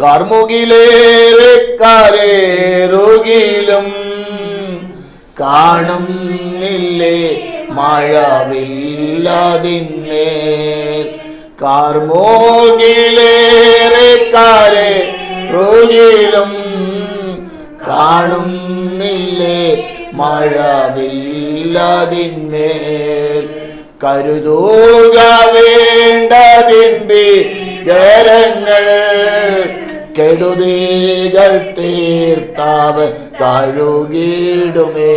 കാർമുകിലേറെ രോഗിയിലും കാണുന്നില്ലേ? മഴവില്ലതിന്മേൽ കാർമോകിലേറെ രോഗിയിലും കാണുന്നില്ലേ? മഴവില്ലതിന്മേൽ കരുതൂക വേണ്ടതിന്റെ കരങ്ങൾ കെടുതീകൾ തീർത്താവ് കഴുകിടുമേ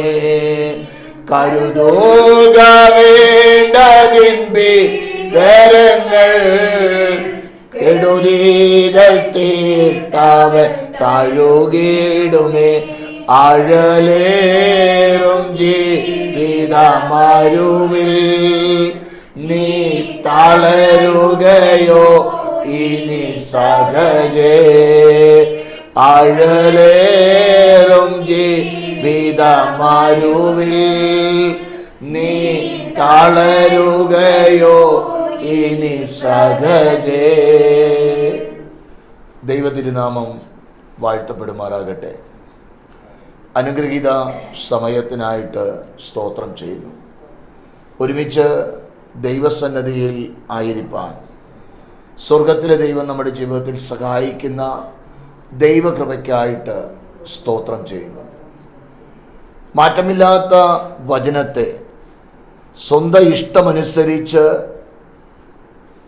കരുതൂക വേണ്ടതിൻപി കരങ്ങൾ കെടുതീകൾ തീർത്താവ് കഴുകിടുമേ അഴലേറും ജീവിതമരുവിൽ നീ തളരുകയോ ഇനി സഹജേ അഴലേറും ജീവിതമരുവിൽ നീ തളരുകയോ ഇനി സഹജേ. ദൈവതിരുനാമം വാഴ്ത്തപ്പെടുമാറാകട്ടെ. അനുഗ്രഹീത സമയത്തിനായിട്ട് സ്തോത്രം ചെയ്യുന്നു. ഒരുമിച്ച് ദൈവസന്നദ്ധിയിൽ ആയിരിക്കാൻ സ്വർഗത്തിലെ ദൈവം നമ്മുടെ ജീവിതത്തിൽ സഹായിക്കുന്ന ദൈവകൃപയ്ക്കായിട്ട് സ്തോത്രം ചെയ്യുന്നു. മാറ്റമില്ലാത്ത വചനത്തെ സ്വന്തം ഇഷ്ടമനുസരിച്ച്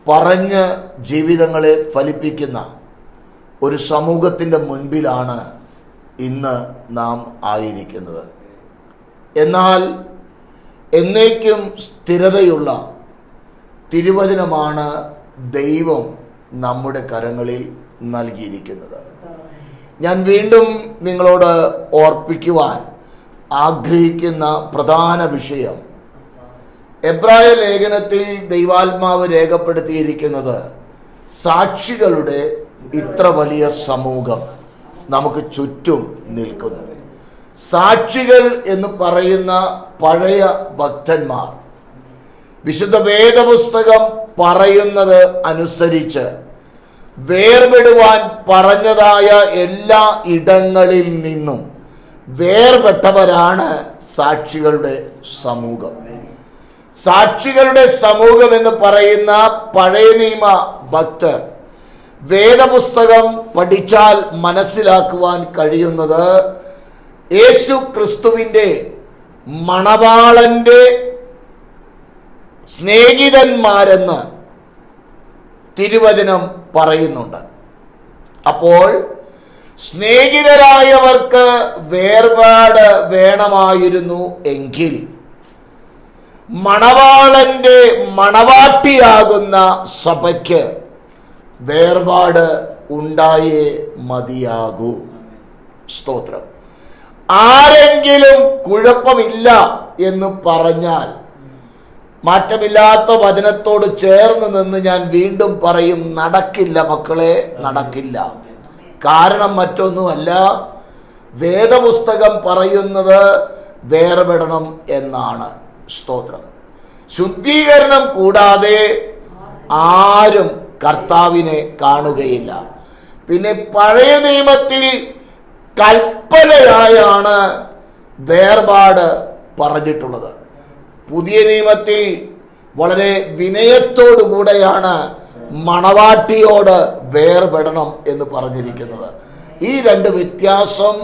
പറഞ്ഞ് ജീവിതങ്ങളെ ഫലിപ്പിക്കുന്ന ഒരു സമൂഹത്തിന്റെ മുൻപിലാണ് ഇന്ന് നാം ആയിരിക്കുന്നത്. എന്നാൽ എന്നേക്കും സ്ഥിരതയുള്ള തിരുവചനമാണ് ദൈവം നമ്മുടെ കരങ്ങളിൽ നൽകിയിരിക്കുന്നത്. ഞാൻ വീണ്ടും നിങ്ങളോട് ഓർപ്പിക്കുവാൻ ആഗ്രഹിക്കുന്ന പ്രധാന വിഷയം. എബ്രായ ലേഖനത്തിൽ ദൈവാത്മാവ് രേഖപ്പെടുത്തിയിരിക്കുന്നത് സാക്ഷികളുടെ ഇത്ര വലിയ സമൂഹം നമുക്ക് ചുറ്റും നിൽക്കുന്നു. സാക്ഷികൾ എന്ന് പറയുന്ന പഴയ ഭക്തന്മാർ വിശുദ്ധ വേദപുസ്തകം പറയുന്നത് അനുസരിച്ച് വേർപെടുവാൻ പറഞ്ഞതായ എല്ലാ ഇടങ്ങളിൽ നിന്നും വേർപെട്ടവരാണ് സാക്ഷികളുടെ സമൂഹം. സാക്ഷികളുടെ സമൂഹം എന്ന് പറയുന്ന പഴയ നിയമ ഭക്തർ വേദപുസ്തകം പഠിച്ചാൽ മനസ്സിലാക്കുവാൻ കഴിയുന്നത് യേശു ക്രിസ്തുവിന്റെ മണവാളന്റെ സ്നേഹിതന്മാരെന്ന് തിരുവചനം പറയുന്നുണ്ട്. അപ്പോൾ സ്നേഹിതരായവർക്ക് വേർപാട് വേണമായിരുന്നു എങ്കിൽ മണവാളന്റെ മണവാട്ടിയാകുന്ന സഭയ്ക്ക് വേർപാട് ഉണ്ടായേ മതിയാകൂ. സ്തോത്രം. ആരെങ്കിലും കുഴപ്പമില്ല എന്ന് പറഞ്ഞാൽ മാറ്റമില്ലാത്ത വചനത്തോട് ചേർന്ന് നിന്ന് ഞാൻ വീണ്ടും പറയും നടക്കില്ല മക്കളെ നടക്കില്ല. കാരണം മറ്റൊന്നുമല്ല വേദപുസ്തകം പറയുന്നത് വേർപെടണം എന്നാണ് സ്തോത്രം. ശുദ്ധീകരണം കൂടാതെ ആരും കർത്താവിനെ കാണുകയില്ല. പിന്നെ പഴയ നിയമത്തിൽ കൽപ്പനയായാണ് വേർപാട് പറഞ്ഞിട്ടുള്ളത്. പുതിയ നിയമത്തിൽ വളരെ വിനയത്തോടുകൂടെയാണ് മണവാട്ടിയോട് വേർപെടണം എന്ന് പറഞ്ഞിരിക്കുന്നത്. ഈ രണ്ട് വ്യത്യാസം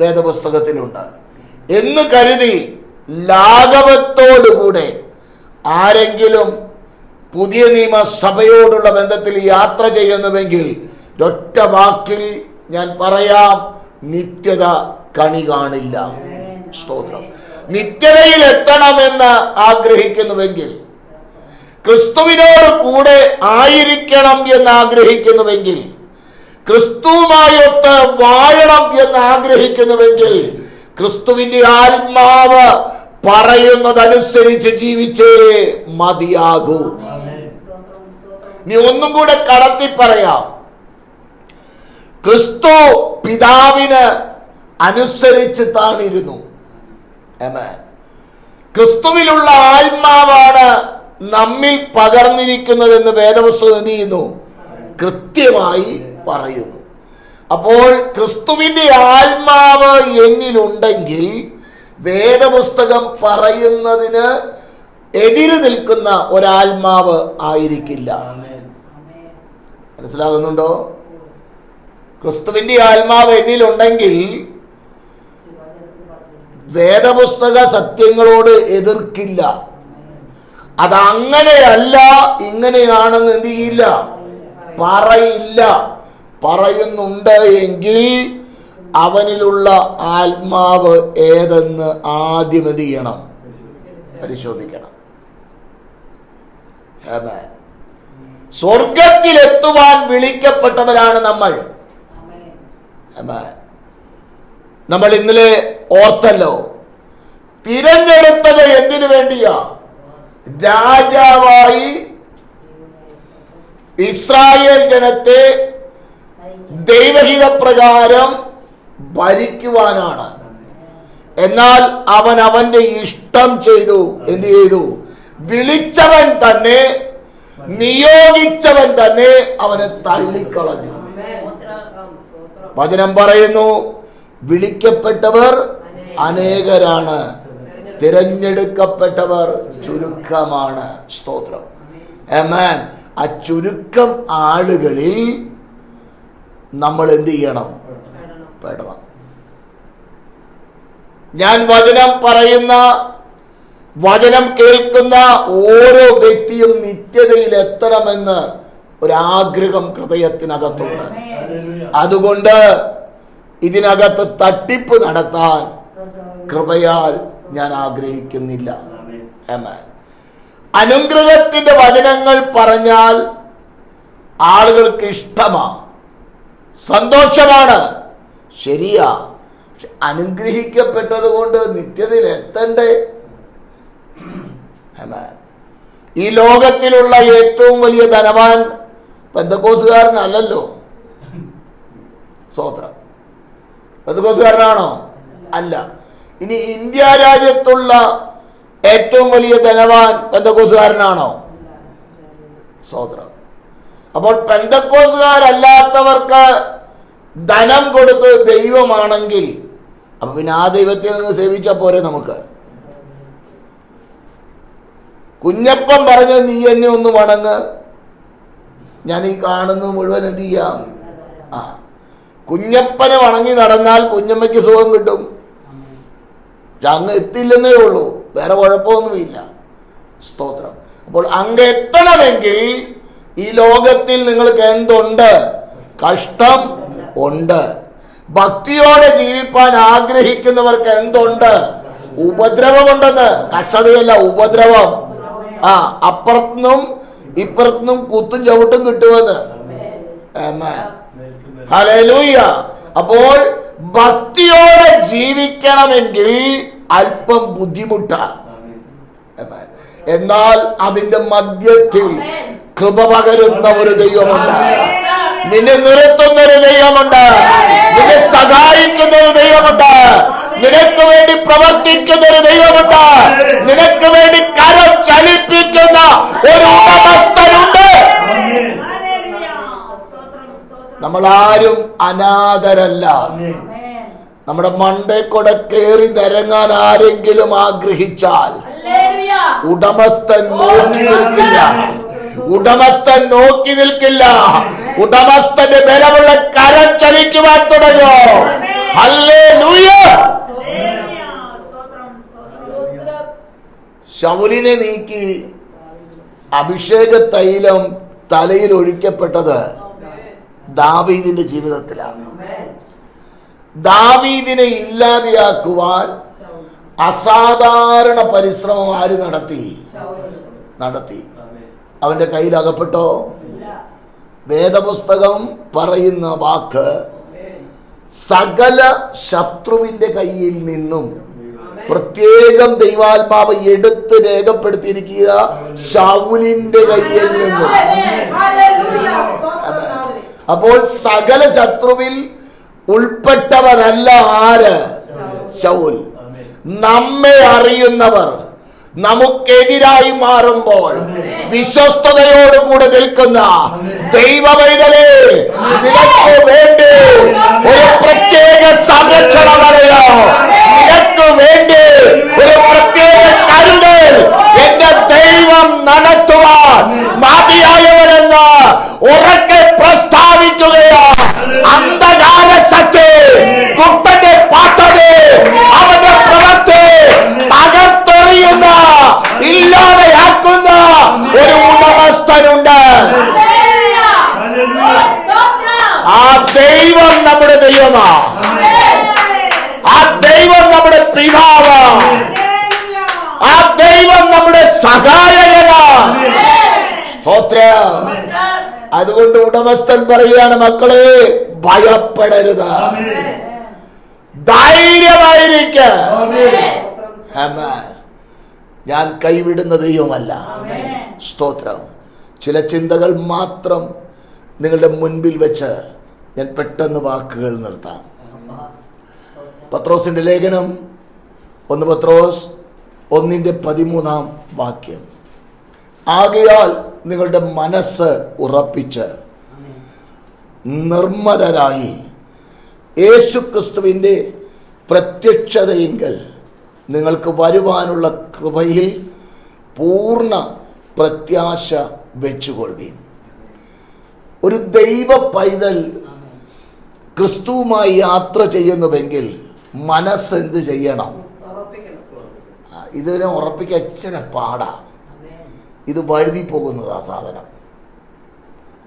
വേദപുസ്തകത്തിലുണ്ട്. എന്ന് കരുതി ലാഘവത്തോടുകൂടെ ആരെങ്കിലും പുതിയ നിയമസഭയോടുള്ള ബന്ധത്തിൽ യാത്ര ചെയ്യുന്നുവെങ്കിൽ ഒറ്റ വാക്കിൽ ഞാൻ പറയാം നിത്യത കണി കാണില്ല. സ്തോത്രം. നിത്യതയിൽ എത്തണമെന്ന് ആഗ്രഹിക്കുന്നുവെങ്കിൽ ക്രിസ്തുവിനോട് കൂടെ ആയിരിക്കണം എന്ന് ആഗ്രഹിക്കുന്നുവെങ്കിൽ ക്രിസ്തുവുമായൊത്ത് വാഴണം എന്ന് ആഗ്രഹിക്കുന്നുവെങ്കിൽ ക്രിസ്തുവിന്റെ ആത്മാവ് പറയുന്നതനുസരിച്ച് ജീവിച്ചേ മതിയാകൂ നീ ഒന്നും കൂടെ കടത്തി പറയാം ക്രിസ്തു പിതാവിന് അനുസരിച്ച് താണിരുന്നു. ക്രിസ്തുവിലുള്ള ആത്മാവാണ് നമ്മിൽ പകർന്നിരിക്കുന്നതെന്ന് വേദപുസ്തകം എന്ത് ചെയ്യുന്നു? കൃത്യമായി പറയുന്നു. അപ്പോൾ ക്രിസ്തുവിന്റെ ആത്മാവ് എന്നിലുണ്ടെങ്കിൽ വേദപുസ്തകം പറയുന്നതിന് എതിര് നിൽക്കുന്ന ഒരാത്മാവ് ആയിരിക്കില്ല. മനസ്സിലാകുന്നുണ്ടോ? ക്രിസ്തുവിന്റെ ആത്മാവ് എന്നിലുണ്ടെങ്കിൽ വേദപുസ്തക സത്യങ്ങളോട് എതിർക്കില്ല. അതങ്ങനെയല്ല ഇങ്ങനെയാണെന്ന് എന്ത് ചെയ്യില്ല? പറയില്ല. പറയുന്നുണ്ട് എങ്കിൽ അവനിലുള്ള ആത്മാവ് ഏതെന്ന് ആദ്യം എന്ത് ചെയ്യണം? പരിശോധിക്കണം. സ്വർഗത്തിലെത്തുവാൻ വിളിക്കപ്പെട്ടവരാണ് നമ്മൾ. നമ്മൾ ഇന്നലെ ഓർത്തല്ലോ തിരഞ്ഞെടുത്തത് എന്തിനു വേണ്ടിയാ? രാജാവായി ഇസ്രായേൽ ജനത്തെ ദൈവഹിത പ്രകാരം ഭരിക്കുവാനാണ്. എന്നാൽ അവൻ അവന്റെ ഇഷ്ടം ചെയ്തു. എന്ത് ചെയ്തു? വിളിച്ചവൻ തന്നെ നിയോഗിച്ചവൻ തന്നെ അവനെ തള്ളിക്കളഞ്ഞു. വചനം പറയുന്നു വിളിക്കപ്പെട്ടവർ അനേകരാണ്. തിരഞ്ഞെടുക്കപ്പെട്ടവർ ചുരുക്കമാണ്. സ്തോത്രം. എമാൻ ആ ചുരുക്കം ആളുകളിൽ നമ്മൾ എന്ത് ചെയ്യണം? പെടണം. ഞാൻ വചനം പറയുന്ന വചനം കേൾക്കുന്ന ഓരോ വ്യക്തിയും നിത്യതയിൽ എത്തണമെന്ന് ഒരാഗ്രഹം ഹൃദയത്തിനകത്തുണ്ട്. അതുകൊണ്ട് ഇതിനകത്ത് തട്ടിപ്പ് നടത്താൻ കൃപയാൽ ഞാൻ ആഗ്രഹിക്കുന്നില്ല. അനുഗ്രഹത്തിന്റെ വചനങ്ങൾ പറഞ്ഞാൽ ആളുകൾക്ക് ഇഷ്ടമാ. സന്തോഷമാണ്. ശരിയാ. അനുഗ്രഹിക്കപ്പെട്ടത് കൊണ്ട് നിത്യതയിൽ എത്തണ്ടേ. ഈ ലോകത്തിലുള്ള ഏറ്റവും വലിയ ധനവാൻ പെന്തക്കോസുകാരനല്ലല്ലോ. സ്വോത്രം പെന്തക്കോസുകാരനാണോ അല്ല. ഇനി ഇന്ത്യ രാജ്യത്തുള്ള ഏറ്റവും വലിയ ധനവാൻ പെന്തക്കോസുകാരനാണോ സ്വോത്രം അപ്പോൾ പെന്തക്കോസുകാരല്ലാത്തവർക്ക് ധനം കൊടുത്ത് ദൈവമാണെങ്കിൽ അപ്പൊ പിന്നെ ആ ദൈവത്തെ നിന്ന് സേവിച്ചാൽ പോരെ നമുക്ക്? കുഞ്ഞപ്പം പറഞ്ഞ നീ എന്നെ ഒന്ന് വണങ്ങ്. ഞാൻ ഈ കാണുന്നത് മുഴുവൻ എന്ത് ചെയ്യാം? ആ. കുഞ്ഞപ്പനെ വണങ്ങി നടന്നാൽ കുഞ്ഞമ്മയ്ക്ക് സുഖം കിട്ടും. പക്ഷെ അങ്ങ് എത്തില്ലെന്നേ ഉള്ളൂ. വേറെ കുഴപ്പമൊന്നുമില്ല. സ്തോത്രം. അപ്പോൾ അങ്ങ് എത്തണമെങ്കിൽ ഈ ലോകത്തിൽ നിങ്ങൾക്ക് എന്തുണ്ട്? കഷ്ടം ഉണ്ട്. ഭക്തിയോടെ ജീവിപ്പാൻ ആഗ്രഹിക്കുന്നവർക്ക് എന്തുണ്ട്? ഉപദ്രവമുണ്ടെന്ന്. കഷ്ടതയല്ല ഉപദ്രവം. ആ അപ്പുറത്തുനിന്നും ഇപ്പുറത്തുനിന്നും കുത്തും ചവിട്ടും കിട്ടുമെന്ന്. Amen. ഹല്ലേലൂയ. അപ്പോൾ ഭക്തിയോടെ ജീവിക്കണമെങ്കിൽ അല്പം ബുദ്ധിമുട്ടാണ്. എന്നാൽ അതിന്റെ മധ്യത്തിൽ കൃപ പകരുന്ന ഒരു ദൈവമുണ്ട്. നിന്നെ നിർത്തുന്ന ഒരു ദൈവമുണ്ട്. നിന്നെ സഹായിക്കുന്ന ഒരു ദൈവമുണ്ട്. നിനക്ക് വേണ്ടി പ്രവർത്തിക്കുന്ന ഒരു ദൈവമുണ്ട്. നിനക്ക് വേണ്ടി കരം ചലിപ്പിക്കുന്ന ഒരു ഉടമസ്ഥനുണ്ട്. നമ്മൾ ആരും അനാഥരല്ല നമ്മുടെ മണ്ടക്കൊടെ കയറി നിരങ്ങാൻ ആരെങ്കിലും ആഗ്രഹിച്ചാൽ ഉടമസ്ഥൻ നോക്കി നിൽക്കില്ല. ഉടമസ്ഥൻ നോക്കി നിൽക്കില്ല. ഉടമസ്ഥന്റെ ബലമുള്ള കരം ചലിക്കുവാൻ തുടങ്ങോ. അല്ലേ ശൗലിനെ നീക്കി അഭിഷേക തൈലം തലയിൽ ഒഴിക്കപ്പെട്ടത് ദാവീദിന്റെ ജീവിതത്തിലാണ്. ദാവീദിനെ ഇല്ലാതെയാക്കുവാൻ അസാധാരണ പരിശ്രമം ആര് നടത്തി? നടത്തി. അവന്റെ കയ്യിൽ അകപ്പെട്ടോ? വേദപുസ്തകം പറയുന്ന വാക്ക് സകല ശത്രുവിന്റെ കയ്യിൽ നിന്നും പ്രത്യേകം ദൈവാത്മാവ് എടുത്ത് രേഖപ്പെടുത്തിയിരിക്കുക ഷൗലിന്റെ കയ്യിൽ നിന്നും. അതെ. അപ്പോൾ സകല ശത്രുവിൽ ഉൾപ്പെട്ടവരല്ല ആര്? ശൗൽ. നമ്മെ അറിയുന്നവർ നമുക്കെതിരായി മാറുമ്പോൾ വിശ്വസ്തയോടുകൂടെ നിൽക്കുന്ന ദൈവവൈതലേ നിനക്ക് വേണ്ടി ഒരു പ്രത്യേക സംരക്ഷണ വലയോ? നിനക്ക് വേണ്ടി ഒരു പ്രത്യേക എന്റെ ദൈവം നടത്തുവാൻ മാതിയായവരെന്ന് ഉറക്കെ പ്രസ്താവിക്കുകയാണ്. അന്ധകാര ശക്തി കുട്ടന്റെ പാട്ടത് അവന്റെ പുറത്ത് തകർത്തെറിയുന്ന ഇല്ലാതെയാക്കുന്ന ഒരു ഉടമസ്ഥനുണ്ട്. ആ ദൈവം നമ്മുടെ ദൈവമാണ് ആ ദൈവം നമ്മുടെ പിതാവാണ് സ്തോത്ര സ്തോത്രം. അതുകൊണ്ട് ഉടമസ്ഥൻ പറയുകയാണ് മക്കളെ ഭയപ്പെടരുത്. ധൈര്യമായിരിക്ക ഞാൻ കൈവിടുന്ന ദൈവമല്ല. സ്തോത്രം. ചില ചിന്തകൾ മാത്രം നിങ്ങളുടെ മുൻപിൽ വെച്ച് ഞാൻ പെട്ടെന്ന് വാക്കുകൾ നിർത്താം. പത്രോസിന്റെ ലേഖനം ഒന്ന് പത്രോസ് ഒന്നിന്റെ പതിമൂന്നാം വാക്യം. ആകയാൽ നിങ്ങളുടെ മനസ്സ് ഉറപ്പിച്ച് നിർമ്മതരായി യേശുക്രിസ്തുവിന്റെ പ്രത്യക്ഷതയെങ്കിൽ നിങ്ങൾക്ക് വരുവാനുള്ള കൃപയിൽ പൂർണ പ്രത്യാശ വെച്ചുകൊള്ളി ഒരു ദൈവ പൈതൽ ക്രിസ്തുവുമായി യാത്ര ചെയ്യുന്നുവെങ്കിൽ മനസ്സെന്ത് ചെയ്യണം? ഇതിനെ ഉറപ്പിക്കാൻ അച്ഛനെ പാടാ. ഇത് വഴുതി പോകുന്നതാ സാധനം.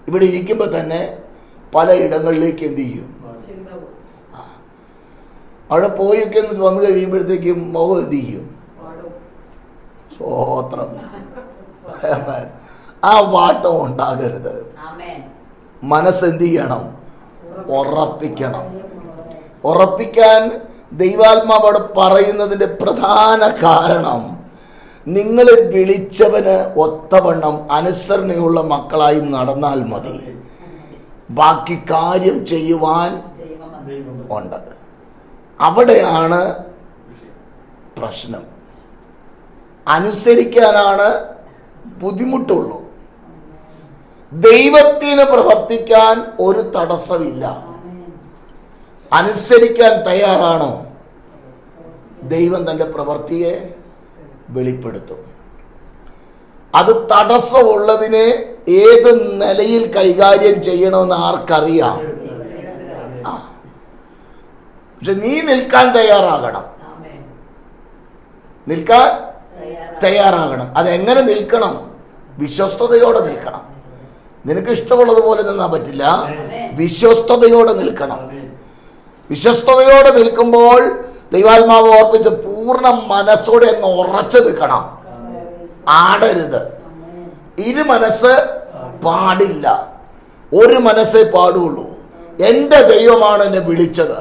ഇവിടെ ഇരിക്കുമ്പോൾ തന്നെ പല ഇടങ്ങളിലേക്ക് എന്ത് ചെയ്യും? അവിടെ പോയൊക്കെ ഒന്ന് വന്നു കഴിയുമ്പോഴത്തേക്കും മുഖം എന്ത് ചെയ്യും? സ്വോത്രം. ആ വാട്ടം ഉണ്ടാകരുത്. മനസ്സെന്ത് ചെയ്യണം? ഉറപ്പിക്കണം. ഉറപ്പിക്കാൻ ദൈവാത്മാവോട് പറയുന്നതിന്റെ പ്രധാന കാരണം നിങ്ങളെ വിളിച്ചവന് ഒത്തവണ്ണം അനുസരണയുള്ള മക്കളായി നടന്നാൽ മതി. ബാക്കി കാര്യം ചെയ്യുവാൻ ഉണ്ട്. അവിടെയാണ് പ്രശ്നം. അനുസരിക്കാനാണ് ബുദ്ധിമുട്ടുള്ളൂ. ദൈവത്തിന് പ്രവർത്തിക്കാൻ ഒരു തടസ്സമില്ല. അനുസരിക്കാൻ തയ്യാറാണോ. ദൈവം തന്റെ പ്രവൃത്തിയെ വെളിപ്പെടുത്തും. അത് തടസ്സമുള്ളതിനെ ഏത് നിലയിൽ കൈകാര്യം ചെയ്യണമെന്ന് ആർക്കറിയാം? പക്ഷെ നീ നിൽക്കാൻ തയ്യാറാകണം. നിൽക്കാൻ തയ്യാറാകണം. അതെങ്ങനെ നിൽക്കണം? വിശ്വസ്തയോടെ നിൽക്കണം. നിനക്ക് ഇഷ്ടമുള്ളതുപോലെ നിന്നാൻ പറ്റില്ല. വിശ്വസ്തയോടെ നിൽക്കണം. വിശ്വസ്തയോടെ നിൽക്കുമ്പോൾ ദൈവാത്മാവ് ഓർപ്പിച്ച് പൂർണ മനസ്സോടെ അങ്ങ് ഉറച്ചു നിൽക്കണം. ആടരുത്. ഇരു മനസ്സ് പാടില്ല. ഒരു മനസ്സേ പാടുള്ളൂ. എന്റെ ദൈവമാണ് എന്നെ വിളിച്ചത്.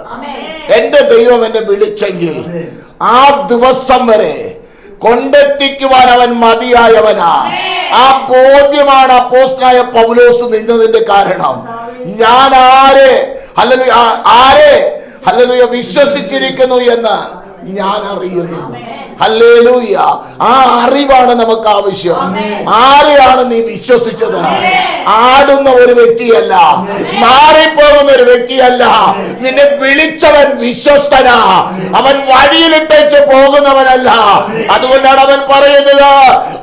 എന്റെ ദൈവം എന്നെ വിളിച്ചെങ്കിൽ ആ ദിവസം വരെ കൊണ്ടെത്തിക്കുവാൻ അവൻ മതിയായവനാ. ആ ബോധ്യമാണ് അപ്പോസ്റ്റായ പൗലോസ് നിന്നതിന്റെ കാരണം. ഞാൻ ആരെ? അല്ലെങ്കിൽ ആരെ? ഹല്ലേലൂയ വിശ്വസിച്ചിരിക്കുന്നു എന്ന്. ഞാൻ അറിയുന്നു ഹല്ലേലൂയ. ആ അറിവാണ് നമുക്ക് ആവശ്യം ആരെയാണ് നീ വിശ്വസിച്ചത്? ആടുന്ന ഒരു വ്യക്തിയല്ല. മാറിപ്പോകുന്ന ഒരു വ്യക്തിയല്ല. നിന്നെ വിളിച്ചവൻ വിശ്വസ്തനാ. അവൻ വഴിയിലിട്ടേച്ച് പോകുന്നവനല്ല. അതുകൊണ്ടാണ് അവൻ പറയുന്നത്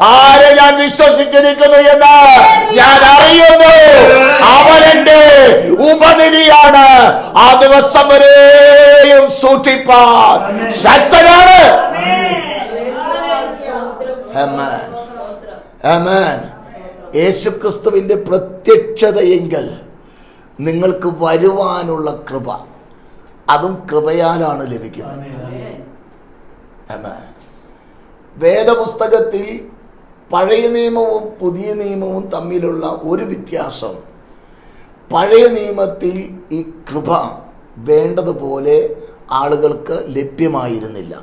ആരെ ഞാൻ വിശ്വസിച്ചിരിക്കുന്നു എന്ന്? ഞാൻ അറിയുന്നു. അവൻ എന്റെ ഉപനിധിയാണ് ആ ദിവസം വരെയും സൂക്ഷിപ്പാൻ ശക്തനാണ്. യേശുക്രിസ്തുവിന്റെ പ്രത്യക്ഷതയെങ്കിൽ നിങ്ങൾക്ക് വരുവാനുള്ള കൃപ. അതും കൃപയാലാണ് ലഭിക്കുന്നത്. വേദപുസ്തകത്തിൽ പഴയ നിയമവും പുതിയ നിയമവും തമ്മിലുള്ള ഒരു വ്യത്യാസം. പഴയ നിയമത്തിൽ ഈ കൃപ വേണ്ടതുപോലെ ആളുകൾക്ക് ലഭ്യമായിരുന്നില്ല.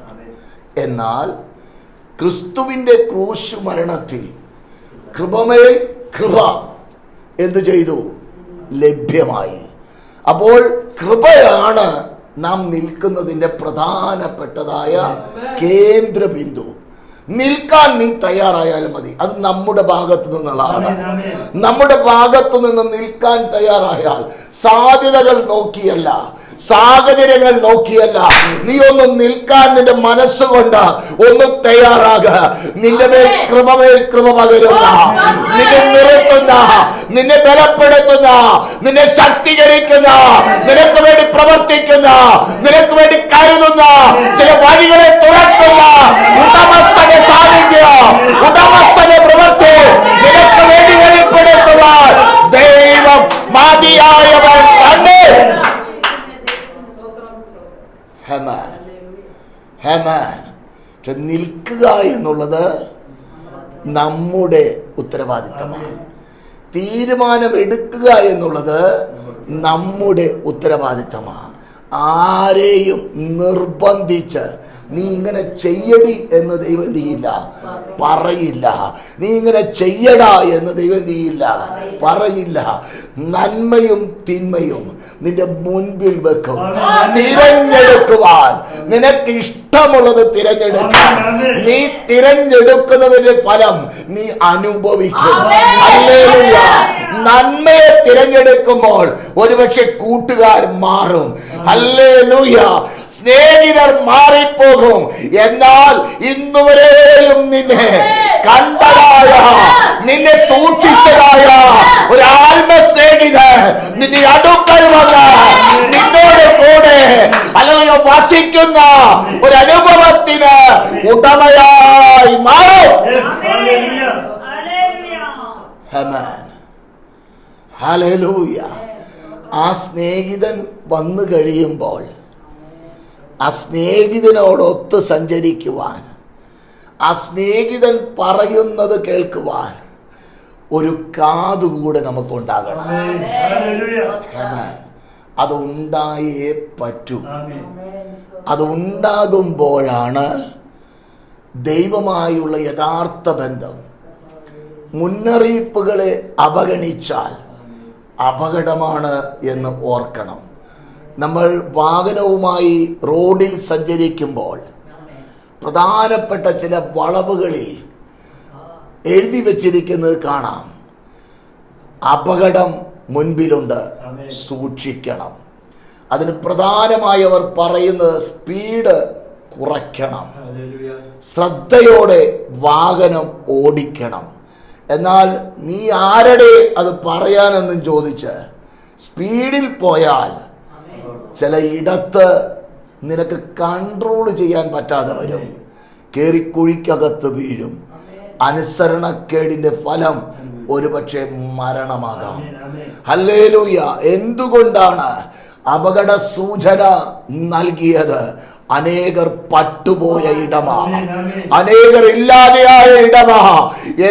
എന്നാൽ ക്രിസ്തുവിന്റെ ക്രൂശ് മരണത്തിൽ കൃപമേൽ കൃപ എന്തു ചെയ്തു? ലഭ്യമായി. അപ്പോൾ കൃപയാണ് നാം നിൽക്കുന്നതിന്റെ പ്രധാനപ്പെട്ടതായ കേന്ദ്ര ബിന്ദു നിൽക്കാൻ നീ തയ്യാറായാൽ മതി. അത് നമ്മുടെ ഭാഗത്ത് നിന്നുള്ളതാണ്. നമ്മുടെ ഭാഗത്തു നിന്ന് നിൽക്കാൻ തയ്യാറായാൽ സാധ്യതകൾ നോക്കിയല്ല. സാഹചര്യങ്ങൾ നോക്കിയല്ല. നീ ഒന്ന് നിൽക്കാൻ നിന്റെ മനസ്സുകൊണ്ട് ഒന്ന് തയ്യാറാക. നിന്റെ മേൽ കൃപമേൽ കൃപ പകരുന്ന നിന്നെ നിർത്തുന്ന നിന്നെ ബലപ്പെടുത്തുന്ന നിന്നെ ശക്തീകരിക്കുന്ന നിനക്ക് വേണ്ടി പ്രവർത്തിക്കുന്ന നിനക്ക് വേണ്ടി കരുതുന്ന ചില വഴികളെ തുറക്കുന്ന ഉടമസ്ഥനെ സാധിക്കുക. ഉടമസ്ഥനെ പ്രവർത്തി. നിനക്ക് വേണ്ടി വെളിപ്പെടുത്തുവാൻ ദൈവം മതിയായവൻ തന്നെ ഹെമാൻ പക്ഷെ നിൽക്കുക എന്നുള്ളത് നമ്മുടെ ഉത്തരവാദിത്തമാണ്. തീരുമാനം എടുക്കുക എന്നുള്ളത് നമ്മുടെ ഉത്തരവാദിത്തമാണ്. ആരെയും നിർബന്ധിച്ച് നീ ഇങ്ങനെ ചെയ്യടി എന്ന് ദൈവം എന്ത് ചെയ്യില്ല? പറയില്ല. നീ ഇങ്ങനെ ചെയ്യടാ എന്ന് ദൈവം എന്ത് ചെയ്യില്ല? പറയില്ല. നന്മയും തിന്മയും നിന്റെ മുൻപിൽ വെക്കും. തിരഞ്ഞെടുക്കുവാൻ. നിനക്ക് ഇഷ്ടമുള്ളത് തിരഞ്ഞെടുക്കാം നീ തിരഞ്ഞെടുക്കുന്നതിന്റെ ഫലം നീ അനുഭവിക്കും. നന്മയെ തിരഞ്ഞെടുക്കുമ്പോൾ ഒരുപക്ഷെ കൂട്ടുകാർ മാറും. അല്ലേ ലൂയ സ്നേഹിതർ മാറിപ്പോകും എന്നാൽ ഇന്നുവരെയും നിന്നെ കണ്ടതായ നിന്നെ സൂക്ഷിച്ചതായ ഒരു ആത്മസ്നേഹിതൻ നിന്റെ അടുക്കൽ വന്ന് നിന്നോട് കൂടെ അല്ലെങ്കിൽ വസിക്കുന്ന ഒരു അനുഭവത്തിന് ഉടമയായി മാറും. ആ സ്നേഹിതൻ വന്നു കഴിയുമ്പോൾ ആ സ്നേഹിതനോടൊത്ത് സഞ്ചരിക്കുവാൻ ആ സ്നേഹിതൻ പറയുന്നത് കേൾക്കുവാൻ ഒരു കാതുകൂടെ നമുക്കുണ്ടാകണം. അത് ഉണ്ടായേ പറ്റൂ. അത് ഉണ്ടാകുമ്പോഴാണ് ദൈവമായുള്ള യഥാർത്ഥ ബന്ധം. മുന്നറിയിപ്പുകളെ അവഗണിച്ചാൽ അപകടമാണ് എന്ന് ഓർക്കണം. നമ്മൾ വാഹനവുമായി റോഡിൽ സഞ്ചരിക്കുമ്പോൾ പ്രധാനപ്പെട്ട ചില വളവുകളിൽ എഴുതി വച്ചിരിക്കുന്നത് കാണാം. അപകടം മുൻപിലുണ്ട്. സൂക്ഷിക്കണം. അതിന് പ്രധാനമായി അവർ പറയുന്നത് സ്പീഡ് കുറയ്ക്കണം. ശ്രദ്ധയോടെ വാഹനം ഓടിക്കണം. എന്നാൽ നീ ആരുടെ അത് പറയാനെന്നും ചോദിച്ച് സ്പീഡിൽ പോയാൽ ചില ഇടത്ത് നിനക്ക് കൺട്രോൾ ചെയ്യാൻ പറ്റാതെ വരും കയറി കുഴിക്കകത്ത് വീഴും. അനുസരണക്കേടിന്റെ ഫലം ഒരുപക്ഷെ മരണമാകാം. ഹല്ലേലൂയ. എന്തുകൊണ്ടാണ് അപകട സൂചന നൽകിയത്? അനേകർ പട്ടുപോയ ഇടമാണ് അനേകർ ഇല്ലാതെയായ ഇടമാ.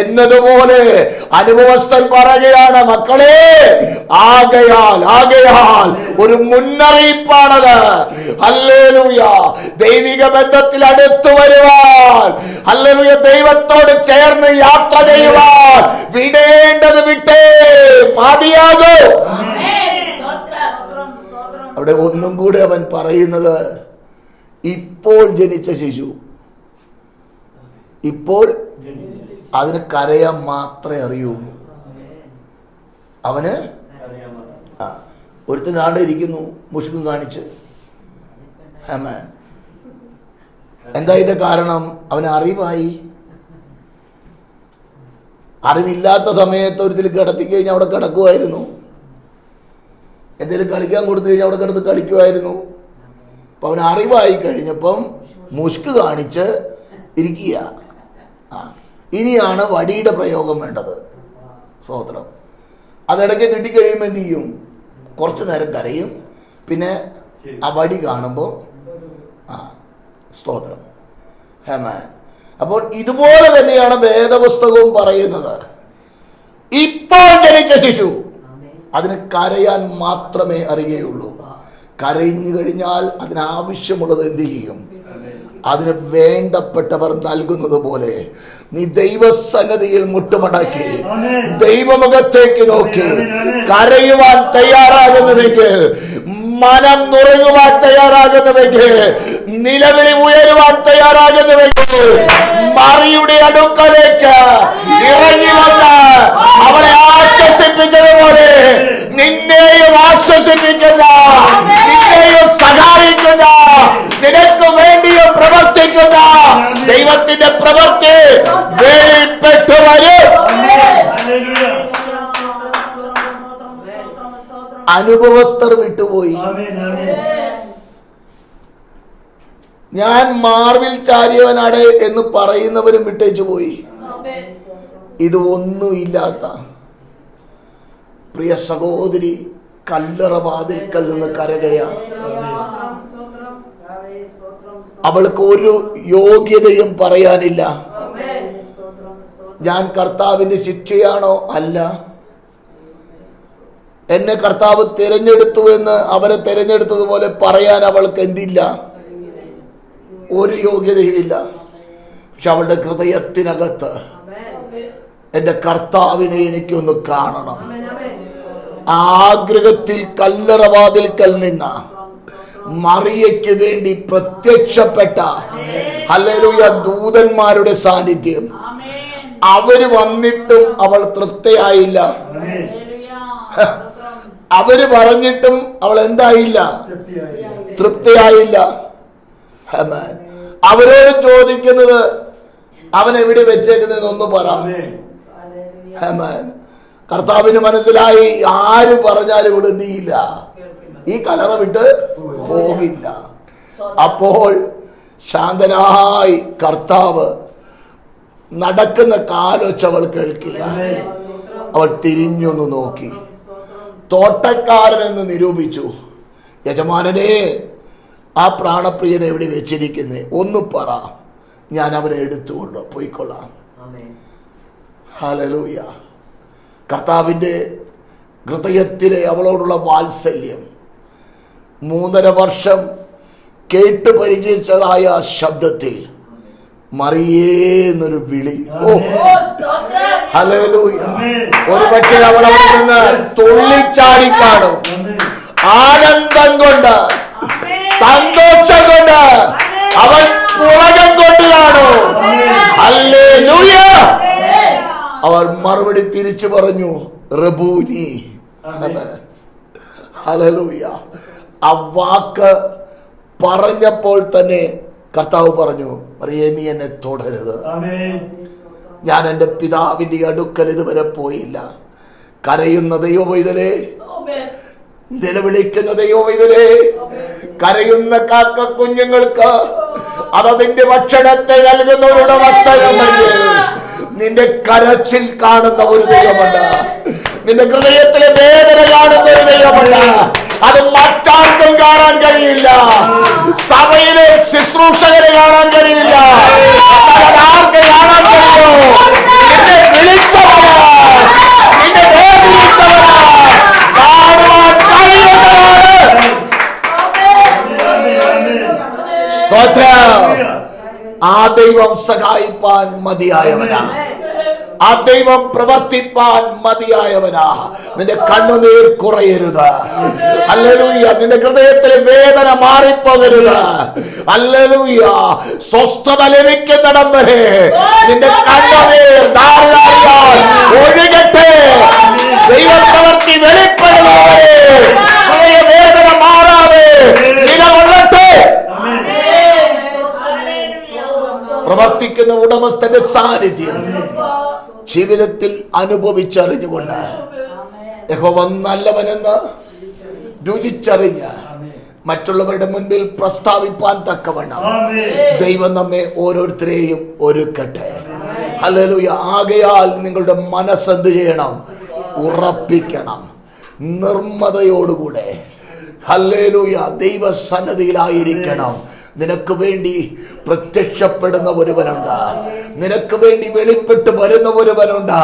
എന്നതുപോലെ അനുഭവസ്ഥൻ പറയുകയാണ് മക്കളെ ആകയാൽ ആകയാൽ ഒരു മുന്നറിയിപ്പാണത്. അല്ലേലൂയ ദൈവിക ബന്ധത്തിൽ അടുത്തു വരുവാൻ അല്ലേലൂയ ദൈവത്തോട് ചേർന്ന് യാത്ര ചെയ്യുവാൻ വിടേണ്ടത് വിട്ടേ. മതിയാകൂ. അവിടെ ഒന്നും കൂടെ അവൻ പറയുന്നത് ഇപ്പോൾ ജനിച്ച ശിശു. ഇപ്പോൾ അതിന് കരയാൻ മാത്രമേ അറിയുള്ളൂ അവന് ആ ഒരുത്തൻ ആടെ ഇരിക്കുന്നു മുഷ്കു കാണിച്ച്. ഹമാൻ. എന്താ ഇതിന്റെ കാരണം? അവന് അറിവായി. അറിവില്ലാത്ത സമയത്ത് ഒരുത്തിൽ കിടത്തി കഴിഞ്ഞാൽ അവിടെ കിടക്കുമായിരുന്നു എന്തെങ്കിലും കളിക്കാൻ കൊടുത്തു കഴിഞ്ഞാൽ അവിടെ കിടന്ന് കളിക്കുമായിരുന്നു അപ്പൊ അവന് അറിവായി കഴിഞ്ഞപ്പം മുഷ്ക് കാണിച്ച് ഇരിക്കുക. ആ ഇനിയാണ് വടിയുടെ പ്രയോഗം വേണ്ടത് സ്തോത്രം അതിടയ്ക്ക് കിട്ടിക്കഴിയുമ്പോൾ എന്ത് ചെയ്യും? കുറച്ച് നേരം കരയും. പിന്നെ ആ വടി കാണുമ്പോൾ ആ സ്തോത്രം. ഹേമാൻ അപ്പോൾ ഇതുപോലെ തന്നെയാണ് വേദപുസ്തകവും പറയുന്നത്. ഇപ്പോൾ ജനിച്ച ശിശു. അതിന് കരയാൻ മാത്രമേ അറിയുകയുള്ളൂ. കരഞ്ഞു കഴിഞ്ഞാൽ അതിനാവശ്യമുള്ളത് എന്ത് ചെയ്യും? അതിന് വേണ്ടപ്പെട്ടവർ നൽകുന്നത് പോലെ നീ ദൈവസന്നതിയിൽ മുട്ടുമടക്കി ദൈവമുഖത്തേക്ക് നോക്കി കരയുവാൻ തയ്യാറാകുന്നുവെങ്കിൽ മനം നുറയുവാൻ തയ്യാറാകുന്നുവെങ്കിൽ നിലവിളി ഉയരുവാൻ തയ്യാറാകുന്നുവെങ്കിൽ മറിയുടെ അടുക്കലേക്ക് ഇറങ്ങി വന്ന് അവളെ ആശ്വസിപ്പിച്ചതുപോലെ നിന്നെയും ആശ്വസിപ്പിക്കുന്ന നിന്നെയും സഹായിക്കുന്ന നിനക്ക് വേണ്ടിയും പ്രവർത്തിക്കുന്ന ദൈവത്തിന്റെ പ്രവൃത്തി വെളിപ്പെട്ടു വരും അനുഭവസ്ഥർ വിട്ടുപോയി. ഞാൻ മാർവിൽ ചാരിയവനാണ് എന്ന് പറയുന്നവരും വിട്ടേച്ചു പോയി. ഇത് ഒന്നുമില്ലാത്ത പ്രിയ സഹോദരി കല്ലറ വാതിൽക്കൽ നിന്ന് കരകയ. അവൾക്ക് ഒരു യോഗ്യതയും പറയാനില്ല. ഞാൻ കർത്താവിന്റെ ശിക്ഷയാണോ? അല്ല. എന്നെ കർത്താവ് തിരഞ്ഞെടുത്തു എന്ന് അവരെ തിരഞ്ഞെടുത്തതുപോലെ പറയാൻ അവൾക്ക് എന്തില്ല? ഒരു യോഗ്യതയുമില്ല പക്ഷെ അവളുടെ ഹൃദയത്തിനകത്ത് എന്റെ കർത്താവിനെ എനിക്കൊന്ന് കാണണം. ആഗ്രഹത്തിൽ കല്ലറവാതിൽക്കൽ നിന്ന മറിയയ്ക്ക് വേണ്ടി പ്രത്യക്ഷപ്പെട്ട ഹല്ലേലൂയ ദൂതന്മാരുടെ സാന്നിധ്യം. അവർ വന്നിട്ടും അവൾ തൃപ്തയായില്ല. അവർ പറഞ്ഞിട്ടും അവൾ എന്തായില്ല? തൃപ്തിയായില്ല. അവരോട് ചോദിക്കുന്നത് അവൻ എവിടെ വെച്ചേക്കുന്നത് ഒന്ന് പറ. കർത്താവിന് മനസ്സിലായി. ആര് പറഞ്ഞാലും ഇവിടെ നീയില്ല. ഈ കലറ വിട്ട് പോകില്ല. അപ്പോൾ ശാന്തനായി കർത്താവ് നടക്കുന്ന കാലൊച്ച അവൾ കേൾക്കില്ല. അവൾ തിരിഞ്ഞൊന്ന് നോക്കി. തോട്ടക്കാരനെന്ന് നിരൂപിച്ചു. യജമാനനെ ആ പ്രാണപ്രിയനെ എവിടെ വെച്ചിരിക്കുന്നേ? ഒന്ന് പറ. ഞാൻ അവനെ എടുത്തുകൊണ്ട് പോയിക്കൊള്ളാം. ഹലലൂയ കർത്താവിന്റെ ഹൃദയത്തിലെ അവളോടുള്ള വാത്സല്യം. മൂന്നര വർഷം കേട്ട് പരിചയിച്ചതായ ശബ്ദത്തിൽ മറിയേ എന്നൊരു വിളി. ഓ ഹലലൂയ ഒരുപക്ഷെ അവൾ അവിടെ നിന്ന് തുള്ളിച്ചാടി കാണും. ആനന്ദം കൊണ്ട് സന്തോഷം കൊണ്ട് അവൻ പുളകം കൊണ്ട് കാണും. ഹല്ലേലൂയ. അവൾ മറുപടി തിരിച്ചു പറഞ്ഞു റബൂനി. ഹലലൂയ ആ വാക്ക് പറഞ്ഞപ്പോൾ തന്നെ കർത്താവ് പറഞ്ഞു പറയേ നീ എന്നെ തുടരുത്. ഞാൻ എന്റെ പിതാവിന്റെ അടുക്കൽ ഇതുവരെ പോയില്ല. കരയുന്ന ദൈവവൈതലേ നിലവിളിക്കുന്ന ദൈവവൈതലേ കരയുന്ന കാക്ക കുഞ്ഞുങ്ങൾക്ക് അതതിന്റെ ഭക്ഷണത്തെ നൽകുന്നവരുടെ വസ്ത്രമല്ലേ നിന്റെ കരച്ചിൽ കാണുന്ന ഒരു ദൈവമല്ല നിന്റെ ഹൃദയത്തിലെ വേദന കാണുന്ന ഒരു ദൈവമുണ്ട്. അത് മറ്റാർക്കും കാണാൻ കഴിയില്ല. സഭയിലെ ശുശ്രൂഷകരെ കാണാൻ കഴിയില്ല. കാണാൻ കഴിയോ നിന്നെ വിളിച്ചവരാ ആ ദൈവം സഹായിപ്പാൻ മതിയായവനാണ്. ആ ദൈവം പ്രവർത്തിപ്പാൻ മതിയായവനാ. നിന്റെ കണ്ണുനീർ കുറയരുത്. അല്ലലൂയ നിന്റെ ഹൃദയത്തിലെ വേദന മാറിപ്പോകരുത്. അല്ലലൂയ സ്വസ്ഥത ലഭിക്കുന്നിടം വരെ നിന്റെ കണ്ണുനീർ ഒഴുകട്ടെ. ദൈവപ്രവർത്തി വെളിപ്പെടുന്നവരെ ഹൃദയ വേദന മാറാതെ നിലകൊള്ളട്ടെ. പ്രവർത്തിക്കുന്ന ഉടമസ്ഥന്റെ സാന്നിധ്യം. ജീവിതത്തിൽ അനുഭവിച്ചറിഞ്ഞുകൊണ്ട് യഹോവ നല്ലവനെന്ന് രുചിച്ചറിഞ്ഞ് മറ്റുള്ളവരുടെ മുൻപിൽ പ്രസ്താവിപ്പാൻ തക്കവണ്ണം ദൈവം നമ്മെ ഓരോരുത്തരെയും ഒരുക്കട്ടെ. ഹല്ലേലൂയ. ആകയാൽ നിങ്ങളുടെ മനസ്സെന്ത് ചെയ്യണം? ഉറപ്പിക്കണം. നിർമ്മതയോടുകൂടെ. ഹല്ലേലൂയ. ദൈവസന്നതിയിലായിരിക്കണം നിനക്ക് വേണ്ടി പ്രത്യക്ഷപ്പെടുന്ന ഒരുവനുണ്ട്. നിനക്ക് വേണ്ടി വെളിപ്പെട്ട് വരുന്ന ഒരുവനുണ്ട്.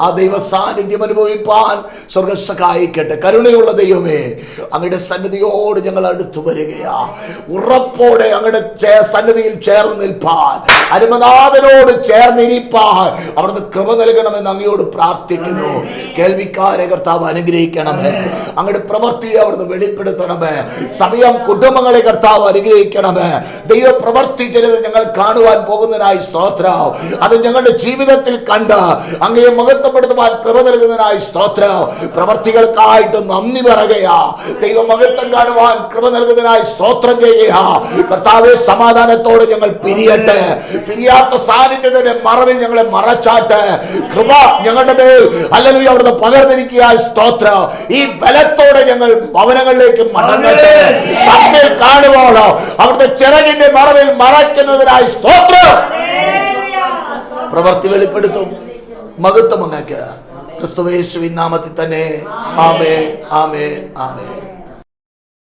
ആ ദൈവ സാന്നിധ്യം അനുഭവിപ്പാൻ സ്വർഗം കരുണയുള്ള ദൈവമേ അങ്ങയുടെ സന്നിധിയോട് ഞങ്ങൾ അടുത്തു വരികയാ. ഉറപ്പോടെ അങ്ങയുടെ സന്നിധിയിൽ ചേർന്ന് നിൽപ്പാൻ അരുമനാഥനോട് ചേർന്നിരിപ്പാൻ അവിടുന്ന് കൃപ നൽകണമെന്ന് അങ്ങയോട് പ്രാർത്ഥിക്കുന്നു. കേൾവിക്കാരെ കർത്താവ് അനുഗ്രഹിക്കണമേ. അങ്ങയുടെ പ്രവൃത്തിയെ അവിടുന്ന് വെളിപ്പെടുത്തണമേ. സമയം കുടുംബങ്ങളെ കർത്താവ് അനുഗ്രഹിക്കണമേ. ദൈവ പ്രവർത്തി ചിലത് ഞങ്ങൾ കാണുവാൻ പോകുന്നതിനായി സ്തോത്രം. അത് ഞങ്ങളുടെ ജീവിതത്തിൽ കണ്ട് അങ്ങയെ മഹത്വപ്പെടുത്തുവാൻ കൃപ നൽകുന്നതിനായി സ്തോത്രം. പ്രവർത്തികൾക്കായിട്ട് നന്ദി പറയുകയാ. ദൈവ മഹത്വം കാണുവാൻ കൃപ നൽകുന്നതിനായി സ്തോത്രം ചെയ്യുക. കർത്താവെ സമാധാനത്തോടെ ഞങ്ങൾ പിരിയട്ടെ. പിരിയാത്ത സാന്നിധ്യത്തിന്റെ മറവിൽ ഞങ്ങളെ മറച്ചാട്ട്. കൃപ ഞങ്ങളുടെ മേൽ അല്ലെങ്കിൽ അവിടുന്ന് പകർന്നിരിക്കുക സ്തോത്രം. ഈ ബലത്തോടെ ഞങ്ങൾ ഭവനങ്ങളിലേക്ക് മടങ്ങട്ടെ. തമ്മിൽ കാണുവോളോ. അവിടുത്തെ ചിറകിന്റെ മറവിൽ മറയ്ക്കുന്നതിനായി സ്തോത്രം. പ്രവർത്തി വെളിപ്പെടുത്തും. മഹത്വം അങ്ങക്ക്. ക്രിസ്തുവേശുവിൻ നാമത്തിൽ തന്നെ. ആമേ ആമേ ആമേ